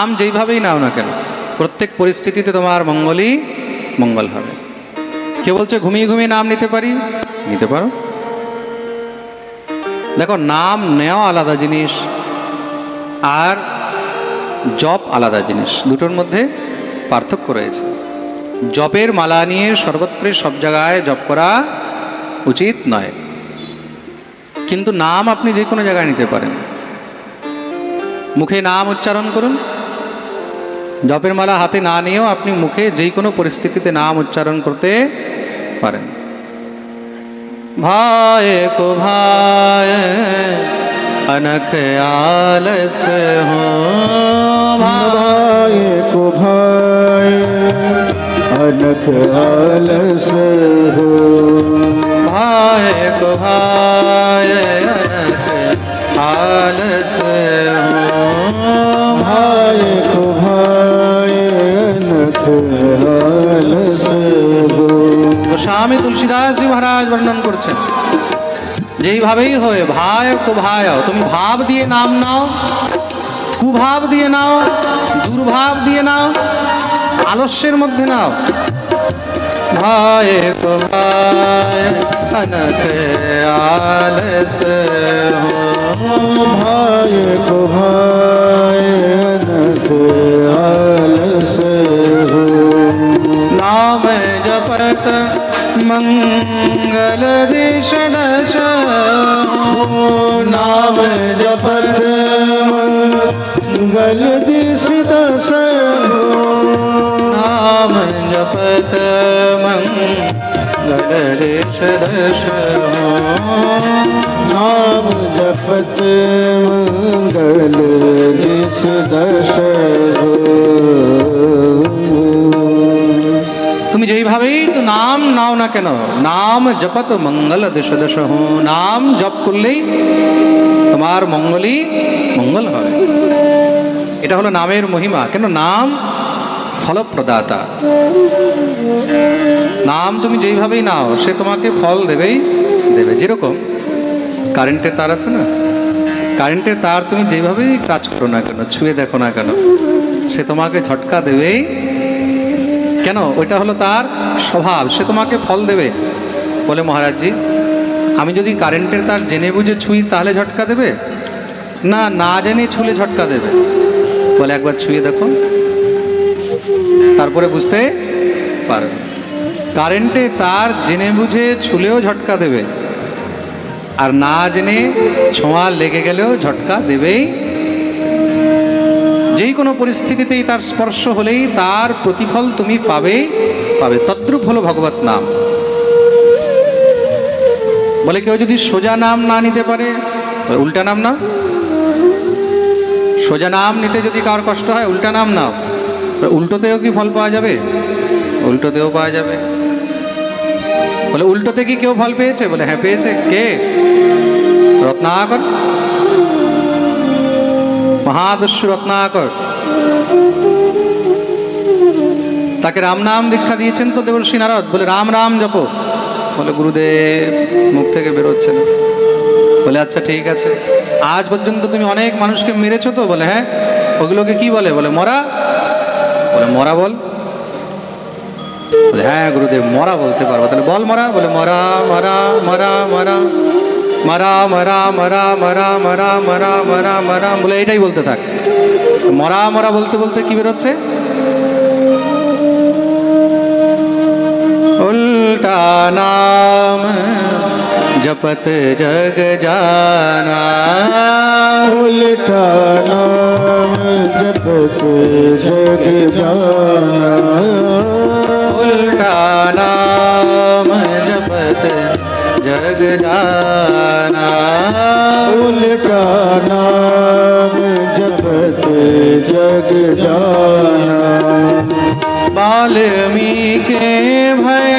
নাম যেইভাবেই নাও না কেন, প্রত্যেক পরিস্থিতিতে তোমার মঙ্গলই মঙ্গল হবে। কে বলছে ঘুমিয়ে ঘুমিয়ে নাম নিতে পারি? নিতে পারো। দেখো, নাম নেওয়া আলাদা জিনিস আর জপ আলাদা জিনিস, দুটোর মধ্যে পার্থক্য রয়েছে। জপের মালা নিয়ে সর্বত্রই সব জায়গায় জপ করা উচিত নয়। কিন্তু নাম আপনি যে কোনো জায়গায় নিতে পারেন। মুখে নাম উচ্চারণ করুন। জপের মালা হাতে না নিয়েও আপনি মুখে যে কোনো পরিস্থিতিতে নাম উচ্চারণ করতে পারেন ভাই কো ভাই अनख आलस हो भाई को भाई अनख आलस हो भाई को भाई अनख आलस हो भाई को भाई গোস্বামী তুলসীদাসজি মহারাজ বর্ণন করছেন, যেইভাবেই হয়ে, ভায় কুভায় তুমি ভাব দিয়ে নাম নাও, কুভাব দিয়ে নাও, দুর্ভাব দিয়ে নাও, আলস্যের মধ্যে নাও। ভায় কুভায় অনকে আলস ভায় কুভায় অনকে আলস नाम जपत मंगल दिश नाम जपत मंगल दिश नाम जपत मंगल दिश दश नाम जपत मंगल दिश दश নাম নাও না কেন? নাম জপত মঙ্গল দেশ দেশ নাম জপ করলেই তোমার মঙ্গলই মঙ্গল হবে। এটা হলো নামের মহিমা। কেন? নাম ফলপ্রদাতা। নাম তুমি যেইভাবেই নাও, সে তোমাকে ফল দেবেই দেবে। যেরকম কারেন্টের তার আছে না? কারেন্টের তার তুমি যেভাবেই কাজ করো না কেন, ছুঁয়ে দেখো না কেন, সে তোমাকে ঝটকা দেবেই কেন? ওইটা হলো তার স্বভাব। সে তোমাকে ফল দেবে। বলে মহারাজজি, আমি যদি কারেন্টের তার জেনে বুঝে ছুঁই, তাহলে ঝটকা দেবে? না না জেনে ছুলে ঝটকা দেবে। বলে একবার ছুঁয়ে দেখো। তারপরে বুঝতে পারবে কারেন্টে তার জেনে বুঝে ছুলেও ঝটকা দেবে। আর না জেনে ছোঁয়া লেগে গেলেও ঝটকা দেবেই যেই কোনো পরিস্থিতিতেই তার স্পর্শ হলেই তার প্রতিফল তুমি পাবে পাবে। তদ্রূপ হলো ভগবত নাম। বলে কেউ যদি সোজা নাম না নিতে পারে উল্টা নাম নাও। সোজা নাম নিতে যদি কারোর কষ্ট হয়, উল্টা নাম নাও। উল্টোতেও কি ফল পাওয়া যাবে? উল্টোতেও পাওয়া যাবে। বলে উল্টোতে কি কেউ ফল পেয়েছে? বলে হ্যাঁ পেয়েছে। কে? রত্নাকর মহাদস্যু রত্নাকর তাকে রাম নাম দীক্ষা দিয়েছেন তো দেবর্ষী নারদ। বলে, রাম রাম, জপ। বলে, গুরুদেব, মুখ থেকে বেরোচ্ছে বলে আচ্ছা ঠিক আছে। আজ পর্যন্ত তুমি অনেক মানুষকে মেরেছো তো? বলে হ্যাঁ। ওগুলোকে কি বলে? বলে, মরা। বলে মরা বলে হ্যাঁ গুরুদেব, মরা বলতে পারব। তাহলে বল, মরা? বলে, মরা মরা মরা মরা। মরা মরা মরা মরা মরা মরা মরা মরা বলে এটাই বলতে থাক মরা মরা বলতে বলতে কি বেরোচ্ছে উল্টা নাম জপত জগ জানা उल्टा नाम जपत जग जाना उल्टा नाम जपत जग जाना उल्टा नाम जपत जग जाना। वाल्मीके भय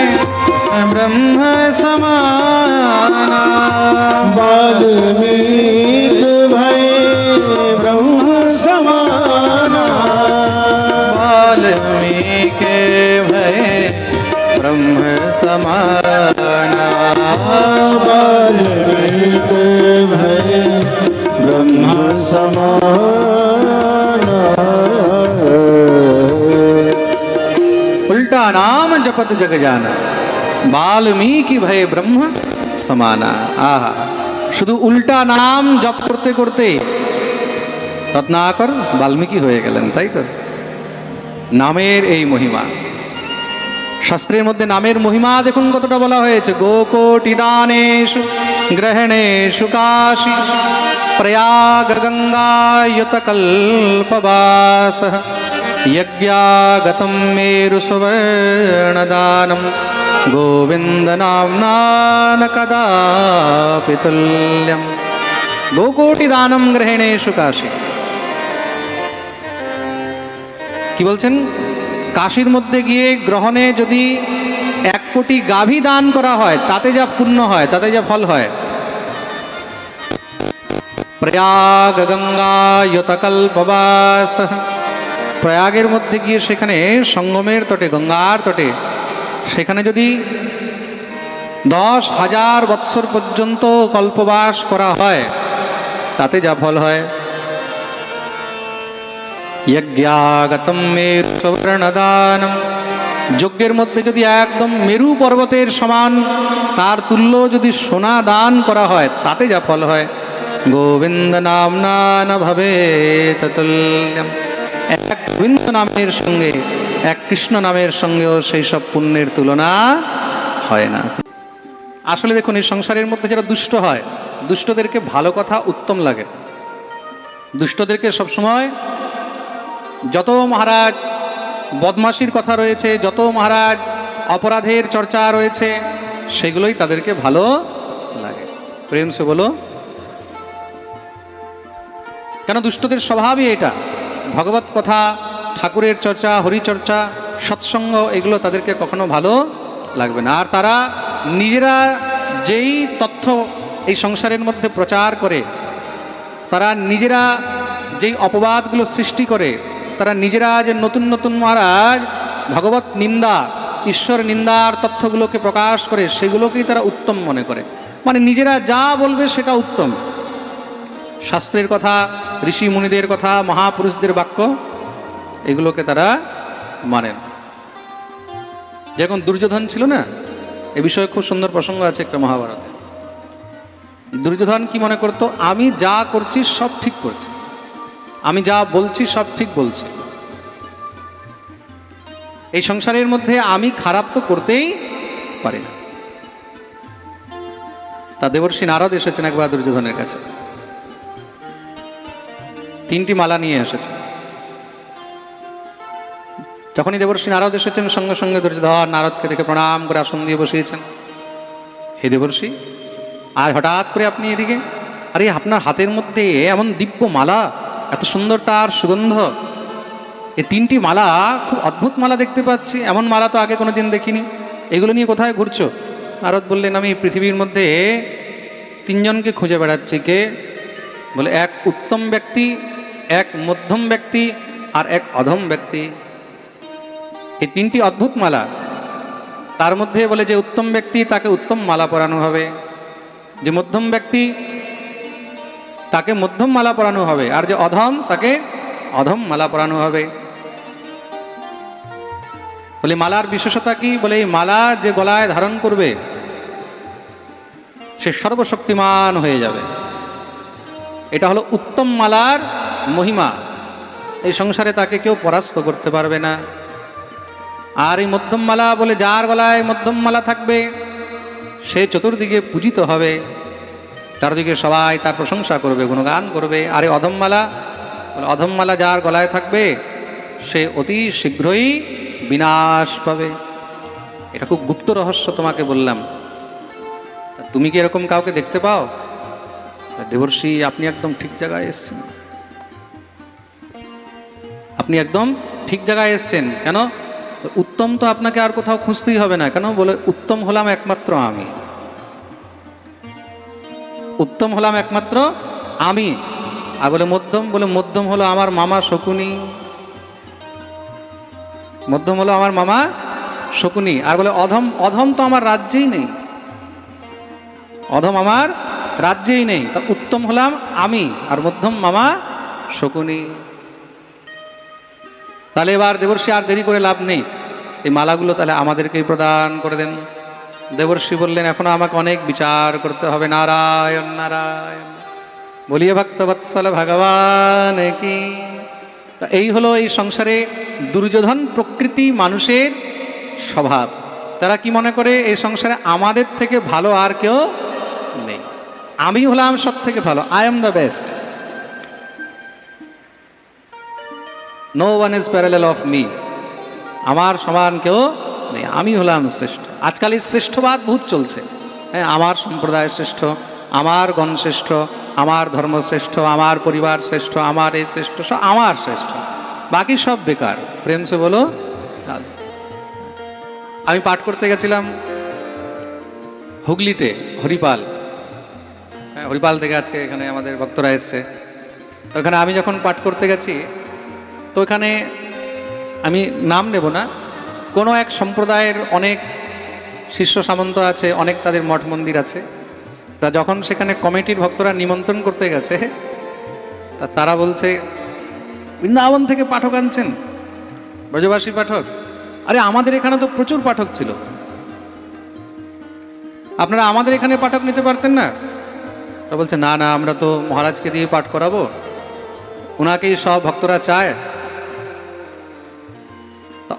ब्रह्म समाना। वाल्मीक भय ब्रह्म समाना। वाल्मीके भय ब्रह्म समाना। नाम जपत जग जाना বাল্মীকি ভয়ে ব্রহ্ম সমানা আহা শুধু উল্টা নাম জপ করতে করতে রত্নাকর বাল্মীকি হয়ে গেলেন তাই তো নামের এই মহিমা শাস্ত্রের মধ্যে নামের মহিমা দেখুন কতটা বলা হয়েছে গোকোটি দানেশ গ্রহণেশু কাশী প্রয়াগ গঙ্গায়ত কল্পবাস যজ্ঞাগতম মেরু সুবর্ণদানম গোবিন্দ নামনা ন কদাপি তুল্যম গোকোটি দানম গ্রহণেশু কাশী কি বলছেন কাশির মধ্যে গিয়ে গ্রহণে যদি এক কোটি গাভী দান করা হয় তাতে যা পুণ্য হয় তাতে যা ফল হয় প্রয়াগ গঙ্গা প্রয়াগের মধ্যে গিয়ে সেখানে সঙ্গমের তটে, গঙ্গার তটে, সেখানে যদি দশ হাজার বৎসর পর্যন্ত কল্পবাস করা হয়, তাতে যা ফল হয়? যজ্ঞাগতম মেরু যজ্ঞের মধ্যে যদি একদম মেরু পর্বতের সমান, তার তুল্য যদি সোনা দান করা হয়, তাতে যা ফল হয়? গোবিন্দ নাম না ভাবে তুল্যম এক গোবিন্দ নামের সঙ্গে, এক কৃষ্ণ নামের সঙ্গেও সেই সব পুণ্যের তুলনা হয় না। আসলে দেখুন, এই সংসারের মধ্যে যারা দুষ্ট হয়, দুষ্টদেরকে ভালো কথা উত্তম লাগে। দুষ্টদেরকে সবসময় যত মহারাজ বদমাশির কথা রয়েছে, যত মহারাজ অপরাধের চর্চা রয়েছে, সেগুলোই তাদেরকে ভালো লাগে। প্রেম সে বলো, কেন দুষ্টদের স্বভাবই এটা? ভগবত কথা, ঠাকুরের চর্চা, হরিচর্চা, সৎসঙ্গ, এগুলো তাদেরকে কখনো ভালো লাগবে না। আর তারা নিজেরা যেই তথ্য এই সংসারের মধ্যে প্রচার করে, তারা নিজেরা যেই অপবাদগুলো সৃষ্টি করে, তারা নিজেরা যে নতুন নতুন মহারাজ, ভগবত নিন্দা, ঈশ্বর নিন্দার তথ্যগুলোকে প্রকাশ করে, সেগুলোকেই তারা উত্তম মনে করে। মানে নিজেরা যা বলবে সেটা উত্তম। শাস্ত্রের কথা, ঋষি মুনিদের কথা, মহাপুরুষদের বাক্য, এগুলোকে তারা মানেন। যেরকম দুর্যোধন ছিল না, এ বিষয়ে খুব সুন্দর প্রসঙ্গ আছে একটা মহাভারতে। দুর্যোধন কি মনে করতো? আমি যা করছি, সব ঠিক করছি। আমি যা বলছি, সব ঠিক বলছি। এই সংসারের মধ্যে আমি খারাপ তো করতেই পারি না। তা দেবর্ষী নারদ এসেছেন একবার দুর্যোধনের কাছে। তিনটি মালা নিয়ে এসেছে। যখনই দেবর্ষী নারদ এসেছেন, সঙ্গে সঙ্গে দুর্যোধন নারদকে দেখে প্রণাম করে আসন দিয়ে বসিয়েছেন। হে দেবর্ষী আর হঠাৎ করে আপনি এদিকে? আরে, আপনার হাতের মধ্যে এমন দিব্য মালা, এত সুন্দর তার সুগন্ধ। এই তিনটি মালা, খুব অদ্ভুত মালা দেখতে পাচ্ছি, এমন মালা তো আগে কোনো দিন দেখিনি। এগুলো নিয়ে কোথায় ঘুরছো? নারদ বললেন, আমি পৃথিবীর মধ্যে তিনজনকে খুঁজে বেড়াচ্ছি। কে? বলে, এক উত্তম ব্যক্তি এক মধ্যম ব্যক্তি আর এক অধম ব্যক্তি। এই তিনটি অদ্ভুত মালা। তার মধ্যে বলে যে উত্তম ব্যক্তি তাকে উত্তম মালা পরানো হবে। যে মধ্যম ব্যক্তি তাকে মধ্যম মালা পরানো হবে আর যে অধম তাকে অধম মালা পরানো হবে। বলে মালার বিশেষতা কি? বলে এই মালা যে গলায় ধারণ করবে, সে সর্বশক্তিমান হয়ে যাবে। এটা হলো উত্তম মালার মহিমা। এই সংসারে তাকে কেউ পরাস্ত করতে পারবে না। আর এই মধ্যম মালা বলে যার গলায় মধ্যম মালা থাকবে, সে চতুর্দিকে পূজিত হবে। চারদিকে সবাই তার প্রশংসা করবে, গুণগান করবে। আর এই অধমমালা অধমমালা যার গলায় থাকবে, সে অতি শীঘ্রই বিনাশ পাবে। এটা খুব গুপ্ত রহস্য তোমাকে বললাম। তুমি কি এরকম কাউকে দেখতে পাও? দেবর্ষি, আপনি একদম ঠিক জায়গায় এসছেন। আপনি একদম ঠিক জায়গায় এসছেন। কেন? উত্তম তো আপনাকে আর কোথাও খুঁজতেই হবে না। কেন? বলে, উত্তম হলাম একমাত্র আমি। উত্তম হলাম একমাত্র আমি। আর বলে, মধ্যম? বলে, মধ্যম হলো আমার মামা শকুনি। মধ্যম হলো আমার মামা শকুনি। আর বলে, অধম? অধম তো আমার রাজ্যেই নেই। অধম আমার রাজ্যেই নেই। তা উত্তম হলাম আমি। আর মধ্যম মামা শকুনি। তাহলে এবার দেবর্ষী আর দেরি করে লাভ নেই। এই মালাগুলো তাহলে আমাদেরকেই প্রদান করে দেন। দেবর্ষি বললেন, এখনও আমাকে অনেক বিচার করতে হবে। নারায়ণ নারায়ণ। বলিয়ে ভক্তবৎসল ভগবান কি? এই হলো এই সংসারে দুর্যোধন প্রকৃতি মানুষের স্বভাব। তারা কি মনে করে? এই সংসারে আমাদের থেকে ভালো আর কেউ নেই। আমি হলাম সব থেকে ভালো। I am the best. No one is parallel of me আমার সমান কেউ নেই। আমি হলাম শ্রেষ্ঠ। আজকাল এই শ্রেষ্ঠবাদ ভূত চলছে। হ্যাঁ আমার সম্প্রদায় শ্রেষ্ঠ, আমার গণ শ্রেষ্ঠ, আমার ধর্ম শ্রেষ্ঠ, আমার পরিবার শ্রেষ্ঠ, আমার এই শ্রেষ্ঠ, সব আমার শ্রেষ্ঠ। বাকি সব বেকার। প্রেম সে বলো আমি পাঠ করতে গেছিলাম হুগলিতে, হরিপাল। হ্যাঁ হরিপাল থেকে আজকে এখানে আমাদের ভক্তরা এসছে। ওখানে আমি যখন পাঠ করতে গেছি তো এখানে আমি নাম নেব না। কোনো এক সম্প্রদায়ের অনেক শিষ্য সামন্ত আছে, অনেক তাদের মঠ মন্দির আছে। তা যখন সেখানে কমিটির ভক্তরা নিমন্ত্রণ করতে গেছে, তা তারা বলছে, বৃন্দাবন থেকে পাঠক আনছেন? ব্রজবাসী পাঠক? আরে আমাদের এখানে তো প্রচুর পাঠক ছিল। আপনারা আমাদের এখানে পাঠক নিতে পারতেন না? তা বলছে, না না, আমরা তো মহারাজকে দিয়ে পাঠ করাবো। ওনাকেই সব ভক্তরা চায়।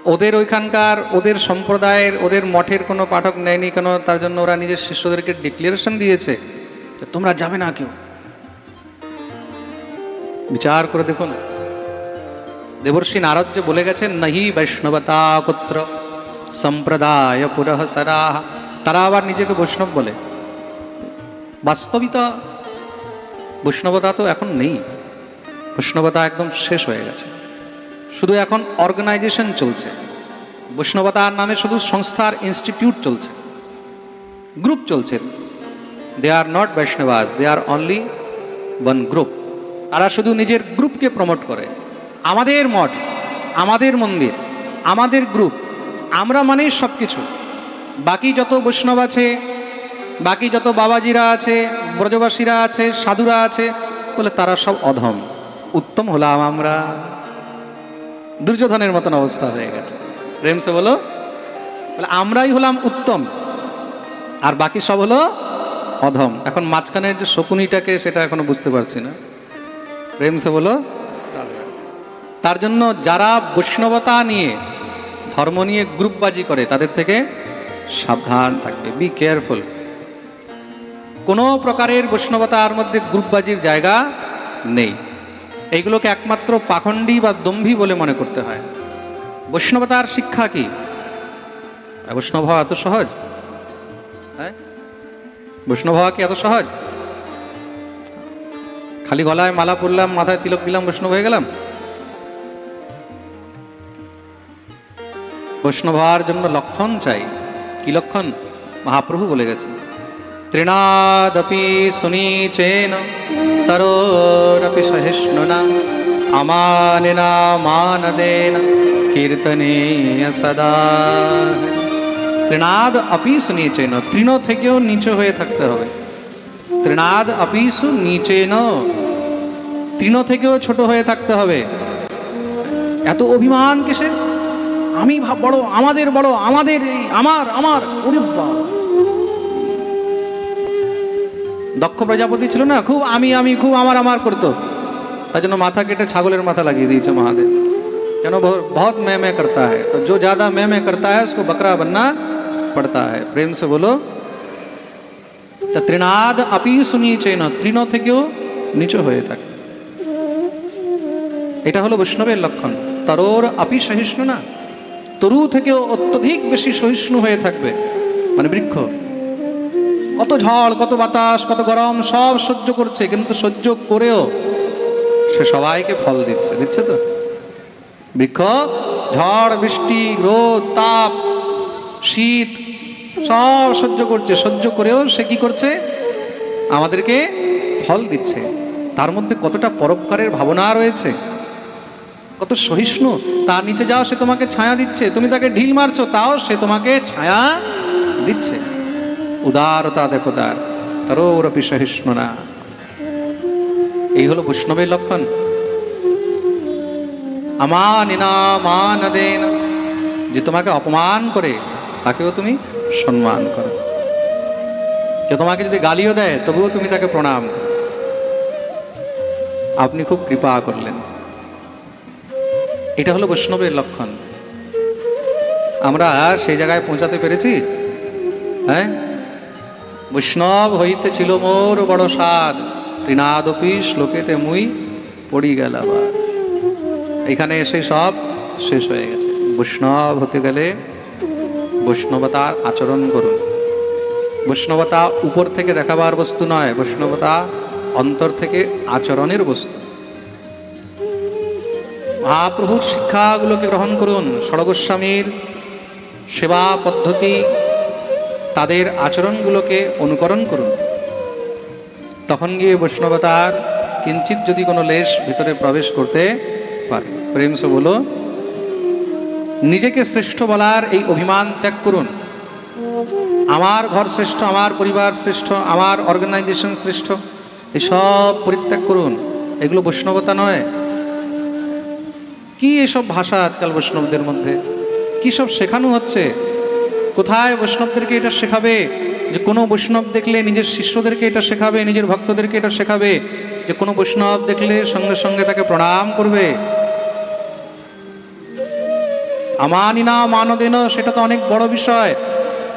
ওদের ওইখানকার ওদের সম্প্রদায়ের, ওদের মঠের কোনো পাঠক নেয়নি কেন? তার জন্য ওরা নিজের শিষ্যদেরকে ডিক্লারেশন দিয়েছে। যে তোমরা যাবে না কেউ? বিচার করে দেখুন। দেবর্ষী নারদ যে বলে গেছেন, নাহি বৈষ্ণবতা কুত্র সম্প্রদায় পুরহ সরাহ। তারা আবার নিজেকে বৈষ্ণব বলে। বাস্তবিতা, বৈষ্ণবতা তো এখন নেই। বৈষ্ণবতা একদম শেষ হয়ে গেছে। শুধু এখন অর্গানাইজেশন চলছে। বৈষ্ণবতার নামে শুধু সংস্থার ইনস্টিটিউট চলছে। গ্রুপ চলছে। They are not Vaishnavas they are only one group তারা শুধু নিজের গ্রুপকে প্রমোট করে। আমাদের মঠ, আমাদের মন্দির, আমাদের গ্রুপ আমরা মানেই সব কিছু বাকি যত বৈষ্ণব আছে, বাকি যত বাবাজিরা আছে, ব্রজবাসীরা আছে, সাধুরা আছে বলে তারা সব অধম। উত্তম হলাম আমরা। দুর্যোধনের মতন অবস্থা হয়ে গেছে। প্রেমসে বলো বলে, আমরাই হলাম উত্তম, আর বাকি সব হলো অধম। এখন মাঝখানের যে শকুনিটাকে সেটা এখনও বুঝতে পারছি না। প্রেমসে বলো তার জন্য যারা বৈষ্ণবতা নিয়ে, ধর্ম নিয়ে গ্রুপবাজি করে, তাদের থেকে সাবধান থাকবে বি কেয়ারফুল কোনো প্রকারের বৈষ্ণবতার মধ্যে গ্রুপবাজির জায়গা নেই। এইগুলোকে একমাত্র পাখণ্ডী বা দম্ভী বলে মনে করতে হয়। বৈষ্ণবতার শিক্ষা কি? বৈষ্ণব হওয়া এত সহজ? হ্যাঁ? বৈষ্ণব হওয়া কি এত সহজ? খালি গলায় মালা পরলাম, মাথায় তিলক দিলাম, বৈষ্ণব হয়ে গেলাম? বৈষ্ণব হওয়ার জন্য লক্ষণ চাই। কি লক্ষণ? মহাপ্রভু বলে গেছেন। তৃণাদপি সুনীচেন তরোরপি সহিষ্ণুনা, আমানেনা মানদেন কীর্তনীয় সদা। তৃণাদ অপি সুনীচেন তৃণ থেকেও নিচে হয়ে থাকতে হবে। তৃণাদ অপিসু নিচেন তৃণ থেকেও ছোট হয়ে থাকতে হবে। এত অভিমান কিসের? আমি বড়, আমাদের বড়, আমাদের এই, আমার আমার, ওরে দক্ষ প্রজাপতি ছিল না? খুব আমি আমি, খুব আমার আমার করতো। তার জন্য মাথা কেটে ছাগলের মাথা লাগিয়ে দিয়েছে মহাদেব। কেন? বহুত মে মে করতা হ্যাঁ। তো জো জ্যাদা মে মে করতা হ্যাঁ বকরা বন্না পড়তা হ্যাঁ প্রেম সে বলো তা তৃণাদ আপি সুনিচে না তৃণ থেকেও নিচু হয়ে থাকে এটা হলো বৈষ্ণবের লক্ষণ তরোর আপি সহিষ্ণু না তরু থেকেও অত্যধিক বেশি সহিষ্ণু হয়ে থাকবে মানে বৃক্ষ কত ঝড়, কত বাতাস, কত গরম, সব সহ্য করছে, কিন্তু সহ্য করেও সে সবাইকে ফল দিচ্ছে দিচ্ছে তো? বৃক্ষ, ঝড়, বৃষ্টি, রোদ, তাপ, শীত, সব সহ্য করছে, সহ্য করেও সে কি করছে? আমাদেরকে ফল দিচ্ছে। তার মধ্যে কতটা পরোপকারের ভাবনা রয়েছে? কত সহিষ্ণু, তার নিচে যাও, সে তোমাকে ছায়া দিচ্ছে। তুমি তাকে ঢিল মারছো, তাও সে তোমাকে ছায়া দিচ্ছে। উদারতা দেখো তার তারোরপি সহিষ্ণু না এই হলো বৈষ্ণবের লক্ষণ। আমানিনা মানদেন যে তোমাকে অপমান করে, তাকেও তুমি সম্মান করো। যে তোমাকে যদি গালিও দেয়, তবুও তুমি তাকে প্রণাম। আপনি খুব কৃপা করলেন। এটা হলো বৈষ্ণবের লক্ষণ। আমরা সেই জায়গায় পৌঁছাতে পেরেছি? হ্যাঁ? বৈষ্ণব হইতে ছিল মোর বড় সাদ তৃণাদপি শ্লোকেতে মুই পড়ি গেল এখানে এসে সব শেষ হয়ে গেছে। বৈষ্ণব হতে গেলে বৈষ্ণবতার আচরণ করুন। বৈষ্ণবতা উপর থেকে দেখাবার বস্তু নয়, বৈষ্ণবতা অন্তর থেকে আচরণের বস্তু। মহাপ্রভুর শিক্ষাগুলোকে গ্রহণ করুন। ষড়গোস্বামীর সেবা পদ্ধতি তাদের আচরণগুলোকে অনুকরণ করুন। তখন গিয়ে বৈষ্ণবতার কিঞ্চিত যদি কোনো লেশ ভিতরে প্রবেশ করতে পারে। প্রেমস বলো, নিজেকে শ্রেষ্ঠ বলার এই অভিমান ত্যাগ করুন। আমার ঘর শ্রেষ্ঠ, আমার পরিবার শ্রেষ্ঠ, আমার অর্গানাইজেশন শ্রেষ্ঠ, এসব পরিত্যাগ করুন। এগুলো বৈষ্ণবতা নয়। কি এসব ভাষা আজকাল বৈষ্ণবদের মধ্যে? কি সব শেখানো হচ্ছে? কোথায় বৈষ্ণবদেরকে এটা শেখাবে? যে কোনো বৈষ্ণব দেখলে নিজের শিষ্যদেরকে এটা শেখাবে, নিজের ভক্তদেরকে এটা শেখাবে। যে কোনো বৈষ্ণব দেখলে সঙ্গে সঙ্গে তাকে প্রণাম করবে। আমানি না মানদেন, সেটা তো অনেক বড় বিষয়।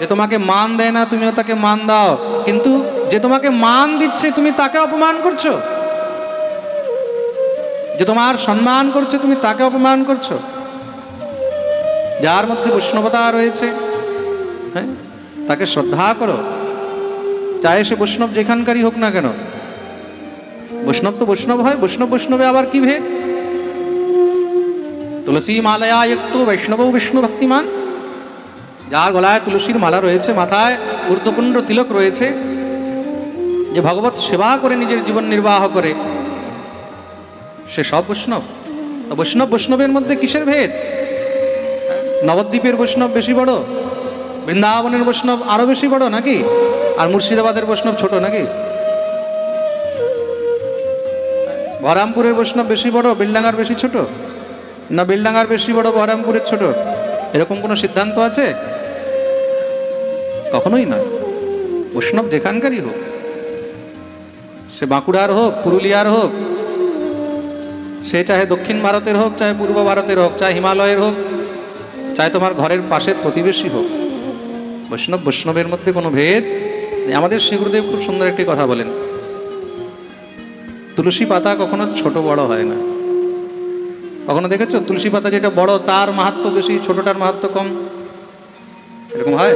যে তোমাকে মান দেয় না, তুমিও তাকে মান দাও। কিন্তু যে তোমাকে মান দিচ্ছে, তুমি তাকে অপমান করছ। যে তোমার সম্মান করছে, তুমি তাকে অপমান করছ। যার মধ্যে বৈষ্ণবতা রয়েছে হ্যাঁ? তাকে শ্রদ্ধা করো। চাहे সে বৈষ্ণব যেখানকারই হোক না কেন। বৈষ্ণব তো বৈষ্ণব হয়, বৈষ্ণব বৈষ্ণবে আবার কি ভেদ? তুলসী মালায়া বৈষ্ণব বিষ্ণু ভক্তিমান। যার গলায় তুলসীর মালা রয়েছে, মাথায় ঊর্ধ্বপুণ্ড তিলক রয়েছে, যে ভগবত সেবা করে নিজের জীবন নির্বাহ করে। সে সব বৈষ্ণব। বৈষ্ণব বৈষ্ণবের মধ্যে কিসের ভেদ? নবদ্বীপের বৈষ্ণব বেশি বড় বৃন্দাবনের বৈষ্ণব আরও বেশি বড় নাকি? আর মুর্শিদাবাদের বৈষ্ণব ছোট নাকি? বহরামপুরের বৈষ্ণব বেশি বড়, বিলডাঙ্গার বেশি ছোট? না, বিলডাঙ্গার বেশি বড়, বহরামপুরের ছোট? এরকম কোনো সিদ্ধান্ত আছে? কখনোই নয় বৈষ্ণব যেখানকারই হোক। সে বাঁকুড়ার হোক, পুরুলিয়ার হোক, সে চাহে দক্ষিণ ভারতের হোক, চাহে পূর্ব ভারতের হোক, চাহে হিমালয়ের হোক চাहे তোমার ঘরের পাশের প্রতিবেশী হোক। বৈষ্ণব, বৈষ্ণবের মধ্যে কোনো ভেদ আমাদের শ্রী গুরুদেব খুব সুন্দর একটি কথা বলেন। তুলসী পাতা কখনো ছোট বড় হয় না। কখনো দেখেছ? তুলসী পাতা যেটা বড়, তার মাহাত্ম বেশি, ছোটটার মাহাত্ম কম। এরকম হয়?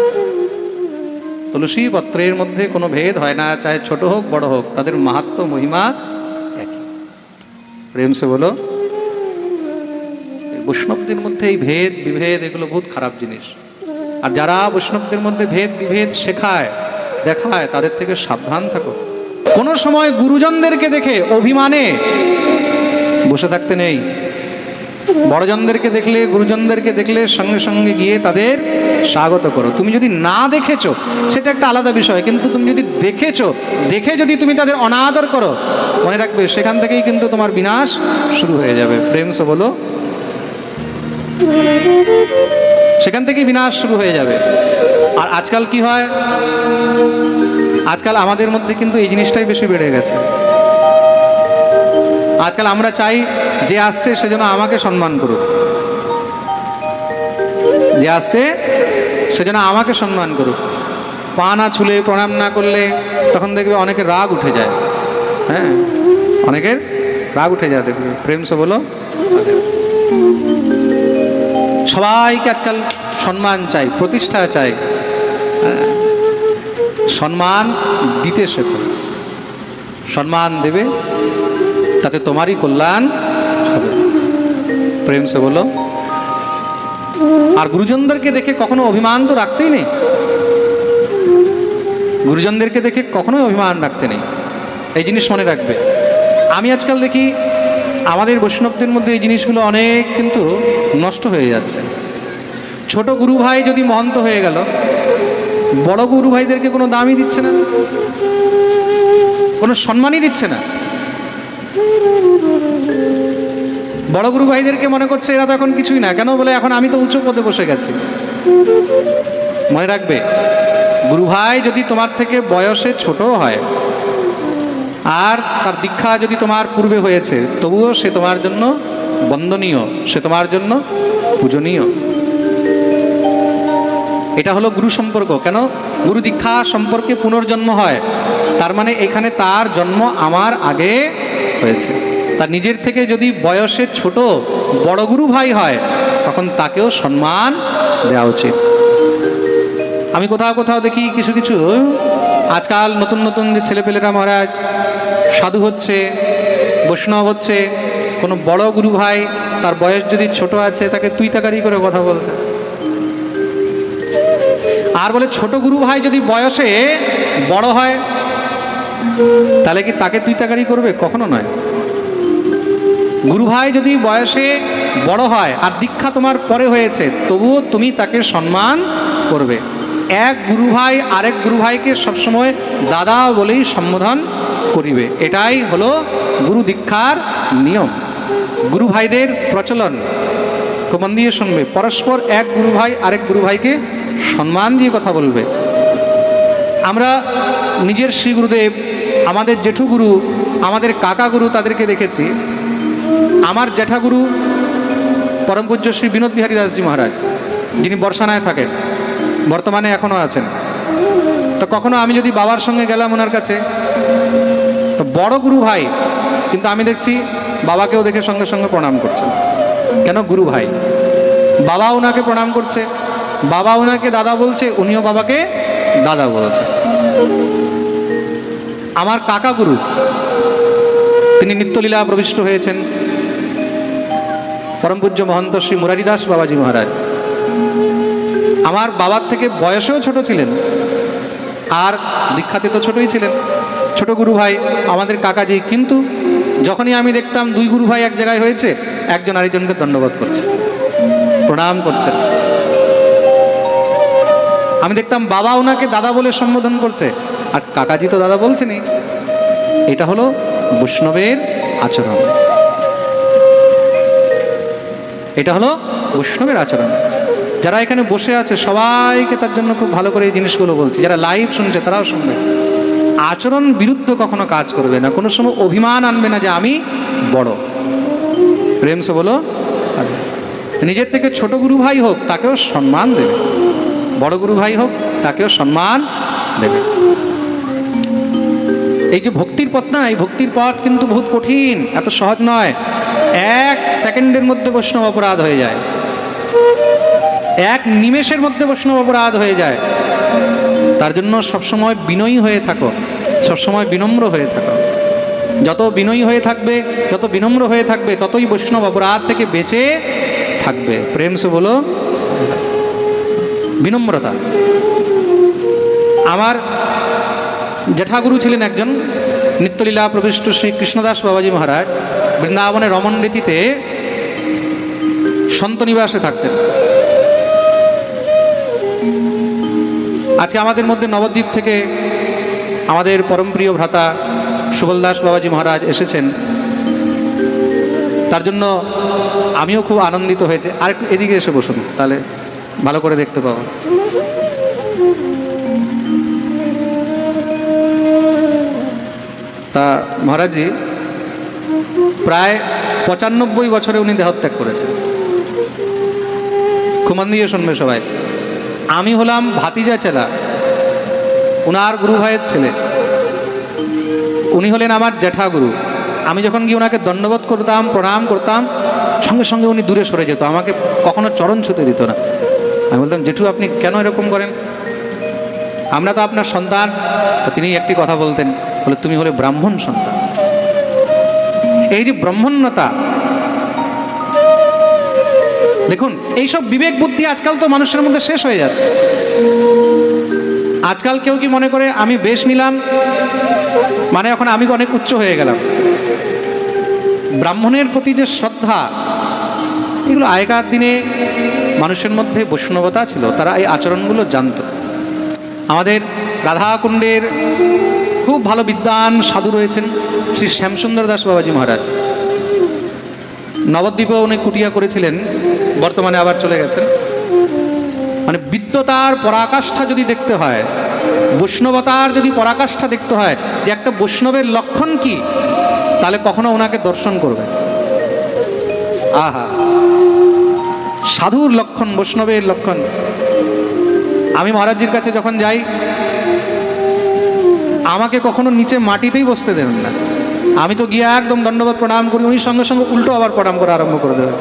তুলসী পত্রের মধ্যে কোনো ভেদ হয় না চাहे ছোট হোক, বড় হোক, তাদের মাহাত্ম, মহিমা একই। প্রেম সে বলো বৈষ্ণবদের মধ্যে এই ভেদ, বিভেদ, এগুলো বহুত খারাপ জিনিস। আর যারা বৈষ্ণবদের মধ্যে ভেদ বিভেদ শেখায়, দেখায়, তাদের থেকে সাবধান থাকো। কোনো সময় গুরুজনদেরকে দেখে অভিমানে বসে থাকতে নেই। বড়জনদেরকে দেখলে, গুরুজনদেরকে দেখলে সঙ্গে সঙ্গে গিয়ে তাদের স্বাগত করো। তুমি যদি না দেখেছ, সেটা একটা আলাদা বিষয়, কিন্তু তুমি যদি দেখেছ, দেখে যদি তুমি তাদের অনাদর করো, মনে রাখবে সেখান থেকেই কিন্তু তোমার বিনাশ শুরু হয়ে যাবে। প্রেম সে বলো। সেখান থেকেই বিনাশ শুরু হয়ে যাবে। আর আজকাল কি হয়? আজকাল আমাদের মধ্যে কিন্তু এই জিনিসটাই বেশি বেড়ে গেছে। আজকাল আমরা চাই যে আসছে সে যেন আমাকে সম্মান করুক। যে আসছে সে যেন আমাকে সম্মান করুক। পা না ছুলে, প্রণাম না করলে তখন দেখবে অনেকের রাগ উঠে যায়। হ্যাঁ? অনেকের রাগ উঠে যায়। দেখবে। প্রেম সে বলো। সবাইকে আজকাল সম্মান চাই, প্রতিষ্ঠা চাই। হ্যাঁ। সম্মান দিতে শেখো। সম্মান দেবে, তাতে তোমারই কল্যাণ হবে। প্রেম সে বলো আর গুরুজনদেরকে দেখে কখনো অভিমান তো রাখতেই নেই। গুরুজনদেরকে দেখে কখনোই অভিমান রাখতে নেই। এই জিনিস মনে রাখবে। আমি আজকাল দেখি, আমাদের বৈষ্ণবদের মধ্যে এই জিনিসগুলো অনেক কিন্তু নষ্ট হয়ে যাচ্ছে। ছোট গুরু ভাই যদি মহন্ত হয়ে গেল, বড় গুরু ভাইদেরকে কোনো দামই দিচ্ছে না, কোনো সম্মানই দিচ্ছে না। বড় গুরু ভাইদেরকে মনে করছে এরা তো এখন কিছুই না। কেন বলে এখন আমি তো উচ্চ পদে বসে গেছি। মনে রাখবে, গুরু ভাই যদি তোমার থেকে বয়সে ছোট হয়, আর তার দীক্ষা যদি তোমার পূর্বে হয়েছে, তবুও সে তোমার জন্য বন্দনীয়, সে তোমার জন্য পূজনীয়। এটা হলো গুরু সম্পর্ক, কেন? গুরু দীক্ষা সম্পর্কে পুনর্জন্ম হয়, তার মানে এখানে তার জন্ম আমার আগে হয়েছে। তার নিজের থেকে যদি বয়সে ছোট, বড় গুরু ভাই হয়, তখন তাকেও সম্মান দেওয়া উচিত। আমি কোথাও কোথাও দেখি কিছু কিছু, আজকাল নতুন নতুন যে ছেলেপেলেরা মহারাজ, সাধু হচ্ছে, বৈষ্ণব হচ্ছে কোনো বড় গুরু ভাই, তার বয়স যদি ছোট আছে, তাকে তুই তাকারি করে কথা বলছে। আর বলে, ছোট গুরু ভাই যদি বয়সে বড় হয়, তাহলে কি তাকে তুই তাকারি করবে? কখনো নয়। গুরু ভাই যদি বয়সে বড় হয়, আর দীক্ষা তোমার পরে হয়েছে, তবুও তুমি তাকে সম্মান করবে। এক গুরু ভাই আরেক গুরু ভাইকে সবসময় দাদা বলেই সম্বোধন করিবে। এটাই হলো গুরু দীক্ষার নিয়ম। গুরু ভাইদের প্রচলন। খুব দিয়ে শুনবে, পরস্পর এক গুরু ভাই আরেক গুরু ভাইকে সম্মান দিয়ে কথা বলবে। আমরা নিজের শ্রী গুরুদেব, আমাদের জেঠু গুরু, আমাদের কাকা গুরু তাদেরকে দেখেছি। আমার জ্যাঠাগুরু পরম পূজ্য শ্রী বিনোদ বিহারী দাসজি মহারাজ, যিনি বর্ষানায় থাকেন, বর্তমানে এখনও আছেন। তো কখনো আমি যদি বাবার সঙ্গে গেলাম ওনার কাছে, তো বড় গুরু ভাই, কিন্তু আমি দেখছি বাবাকেও দেখে সঙ্গে সঙ্গে প্রণাম করছে। কেন গুরু ভাই? বাবা ওনাকে প্রণাম করছে, বাবা ওনাকে দাদা বলছে, উনিও বাবাকে দাদা বলছে। আমার কাকা গুরু, তিনি নিত্যলীলা প্রবিষ্ট হয়েছেন। পরম পূজ্য মহন্ত শ্রী মুরারিদাস বাবাজি মহারাজ। আমার বাবার থেকে বয়সেও ছোট ছিলেন আর দীক্ষাতে তো ছোটই ছিলেন। ছোট গুরু ভাই আমাদের কাকাজি, কিন্তু যখনই আমি দেখতাম দুই গুরু ভাই এক জায়গায় হয়েছে, একজন আরেকজনকে দণ্ডবোধ করছে, প্রণাম করছেন আমি দেখতাম বাবা ওনাকে দাদা বলে সম্বোধন করছে, আর কাকাজি তো দাদা বলছেনই। এটা হলো বৈষ্ণবের আচরণ। এটা হলো বৈষ্ণবের আচরণ। যারা এখানে বসে আছে, সবাইকে তার জন্য খুব ভালো করে এই জিনিসগুলো বলছি। যারা লাইভ শুনছে, তারাও শুনবে। আচরণ বিরুদ্ধ কখনো কাজ করবে না। কোনো সময় অভিমান আনবে না যে আমি বড়। প্রেম সে বলো নিজের থেকে ছোট গুরু ভাই হোক, তাকেও সম্মান দেবে। বড় গুরু ভাই হোক, তাকেও সম্মান দেবে। এই যে ভক্তির পথ না, এই ভক্তির পথ কিন্তু বহুত কঠিন, এত সহজ নয়। এক সেকেন্ডের মধ্যে বৈষ্ণব অপরাধ হয়ে যায়। এক নিমেষের মধ্যে বৈষ্ণব অপরাধ হয়ে যায়। তার জন্য সবসময় বিনয়ী হয়ে থাকো, সবসময় বিনম্র হয়ে থাকো। যত বিনয়ী হয়ে থাকবে, যত বিনম্র হয়ে থাকবে, ততই বৈষ্ণব অপরাধ থেকে বেঁচে থাকবে। প্রেম সে বলো, বিনম্রতা। আমার জ্যাঠাগুরু ছিলেন একজন নিত্যলীলা প্রবিষ্ট শ্রী কৃষ্ণদাস বাবাজি মহারাজ। বৃন্দাবনের রমন রীতিতে সন্ত নিবাসে থাকতেন। আজকে আমাদের মধ্যে নবদ্বীপ থেকে আমাদের পরমপ্রিয় ভ্রাতা সুবল দাস বাবাজি মহারাজ এসেছেন। তার জন্য আমিও খুব আনন্দিত হয়েছে। আর এদিকে এসে বসুন, তাহলে ভালো করে দেখতে পাবো। তা মহারাজজি, প্রায় পঁচানব্বই বছরে উনি দেহত্যাগ করেছেন। খুমান দিয়ে শুনবে সবাই। আমি হলাম ভাতিজা চেলা, উনার গুরু ভাইয়ের ছেলে। উনি হলেন আমার জ্যাঠা গুরু। আমি যখন গিয়ে ওনাকে দণ্ডবোধ করতাম, প্রণাম করতাম, সঙ্গে সঙ্গে উনি দূরে সরে যেত, আমাকে কখনো চরণ ছুতে দিত না। আমি বলতাম, জেঠু, আপনি কেন এরকম করেন? আমরা তো আপনার সন্তান। তো তিনি একটি কথা বলতেন, বলে, তুমি হলে ব্রাহ্মণ সন্তান। এই যে ব্রাহ্মণ্যতা দেখুন, এইসব বিবেক বুদ্ধি আজকাল তো মানুষের মধ্যে শেষ হয়ে যাচ্ছে। আজকাল কেউ কি মনে করে আমি বেশ নিলাম? মানে এখন আমি অনেক উচ্চ হয়ে গেলাম। ব্রাহ্মণের প্রতি যে শ্রদ্ধা, এগুলো আগেকার দিনে মানুষের মধ্যে বৈষ্ণবতা ছিল, তারা এই আচরণগুলো জানতো। আমাদের রাধাকুণ্ডের খুব ভালো বিদ্বান সাধু রয়েছেন, শ্রী শ্যামসুন্দর দাস বাবাজি মহারাজ। নবদ্বীপে উনি কুটিয়া করেছিলেন। বর্তমানে আবার চলে গেছেন। মানে বিদ্যতার পরাকাষ্ঠা যদি দেখতে হয়, বৈষ্ণবতার যদি পরাকাষ্ঠা দেখতে হয়, যে একটা বৈষ্ণবের লক্ষণ কি, তাহলে কখনো ওনাকে দর্শন করবে। আহা, সাধুর লক্ষণ, বৈষ্ণবের লক্ষণ। আমি মহারাজজির কাছে যখন যাই, আমাকে কখনো নিচে মাটিতেই বসতে দেবেন না। আমি তো গিয়ে একদম দণ্ডবোধ প্রণাম করি, উনি সঙ্গে সঙ্গে উল্টো আবার প্রণাম করা আরম্ভ করে দেবেন।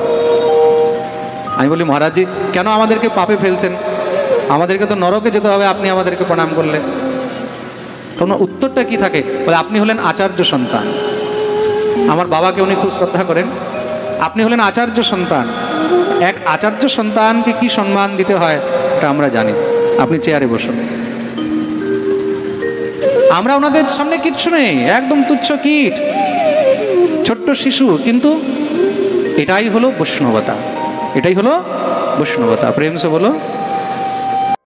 আমি বলি, মহারাজজি, কেন আমাদেরকে পাপে ফেলছেন? আমাদেরকে তো নরকে যেতে হবে, আপনি আমাদেরকে প্রণাম করলে। তখন উত্তরটা কি থাকে? বলে, আপনি হলেন আচার্য সন্তান। আমার বাবাকে উনি খুব শ্রদ্ধা করেন। আপনি হলেন আচার্য সন্তান। এক আচার্য সন্তানকে কি সম্মান দিতে হয়, এটা আমরা জানি। আপনি চেয়ারে বসুন। আমরা ওনাদের সামনে কিচ্ছু নেই, একদম তুচ্ছ কীট। ছোট্ট শিশু, কিন্তু এটাই হলো বৈষ্ণবতা। এটাই হলো বৈষ্ণবতা। প্রেম সে বলো